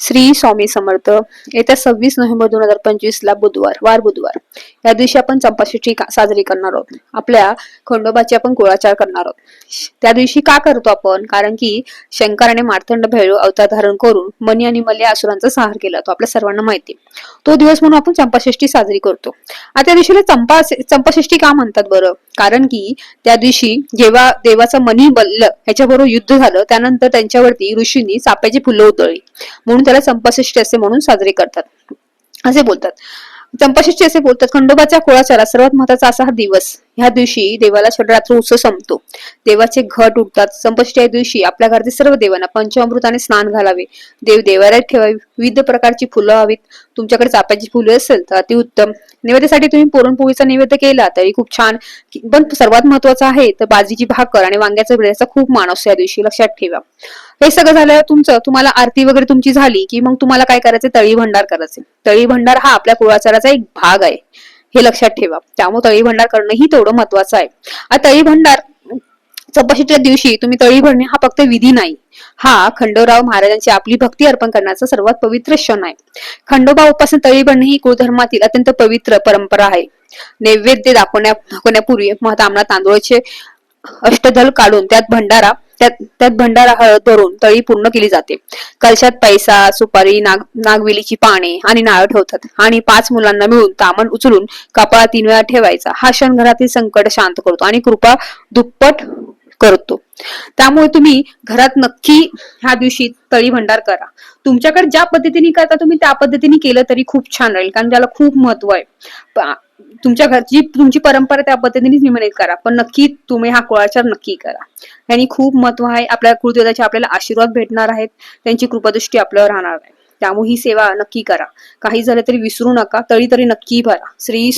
श्री स्वामी समर्थ. येत्या सव्वीस नोव्हेंबर दोन हजार पंचवीस ला बुधवार वार बुधवार. या दिवशी आपण चंपाषष्ठी साजरी करणार आहोत. आपल्या खंडोबाची आपण कुळाचार करणार आहोत. त्या दिवशी का करतो आपण? कारण की शंकराने मार्तंड भैरव अवतार धारण करून मनी आणि मल्या असुरांचा संहार केला तो आपल्या सर्वांना माहिती. तो दिवस म्हणून आपण चंपाषष्ठी साजरी करतो. आता त्या दिवशीला चंपा चंपाषष्ठी का म्हणतात बरं? कारण की त्या दिवशी जेव्हा देवाचं मनी बल्ल ह्याच्याबरोबर युद्ध झालं त्यानंतर त्यांच्यावरती ऋषींनी चाप्याची फुलं उधळली. म्हणून त्याला संपष्टी असे म्हणून साजरे करतात. असे बोलतात. संपष्टी असे बोलतात खंडोबाच्या कुळाचारात सर्वात महत्त्वाचा असा हा दिवस. ह्या दिवशी देवाला षडरात्र उत्सव संपतो. देवाचे घट उठतात संपष्ट या दिवशी आपल्या घरातील सर्व देवांना पंचामृताने स्नान घालावे. देव देवाऱ्यात ठेवावे. विविध प्रकारची फुलं हवीत. तुमच्याकडे चाप्याची फुले असेल तर अतिउत्तम नैवेद्यासाठी तुम्ही पुरणपोळीचा नैवेद्य केला तरी खूप छान. पण सर्वात महत्वाचं आहे तर बाजीची भाकर आणि वांग्याचा बिड्याचा खूप माणूस या दिवशी लक्षात ठेवा. हे सगळं झाल्यावर तुमचं तुम्हाला आरती वगैरे तुमची झाली की मग तुम्हाला काय करायचं? तळी भंडार करायचे. तळी भंडार हा आपल्या कुळाचाराचा एक भाग आहे. हे लक्षात ठेवा. त्यामुळे तळी भंडार करणंही तेवढं महत्वाचं आहे. तळी भंडार चपाशीच्या दिवशी तुम्ही तळी भरणे हा फक्त विधी नाही. हा खंडोराव महाराजांची आपली भक्ती अर्पण करण्याचा सर्वात पवित्र क्षण आहे. खंडोबा उपासना तळी भरणे ही कुळधर्मातील अत्यंत पवित्र परंपरा आहे. नैवेद्य दाखवण्या दाखवण्यापूर्वी महतामना तांदूळाचे अष्टदल काढून त्यात भंडारा त्यात त्यात भंडारा हळद भरून तळी पूर्ण केली जाते. कलशात पैसा सुपारी नाग नागवेलीची पाने आणि नारळ ठेवतात. आणि पाच मुलांना मिळून तामण उचलून कपाळ तीन वेळा ठेवायचा. हा क्षण घरातील संकट शांत करतो. आणि कृपा दुप्पट करतो. त्यामुळे तुम्ही घरात नक्की ह्या दिवशी तळी भंडार करा. तुमच्याकडे ज्या पद्धतीने करता तुम्ही त्या पद्धतीने केलं तरी खूप छान राहील कारण त्याला खूप महत्त्व आहे. तुमच्या घरची तुमची परंपरा त्या पद्धतीने निर्माण करा पण नक्की तुम्ही हा कुळाचार नक्की करा. यांनी खूप महत्त्व आहे आपल्या कुळदेवताचे आपल्याला आशीर्वाद भेटणार आहेत त्यांची कृपादृष्टी आपल्यावर राहणार आहे. त्यामुळे ही सेवा नक्की करा. काही झालं तरी विसरू नका तळी तरी नक्की भरा. श्री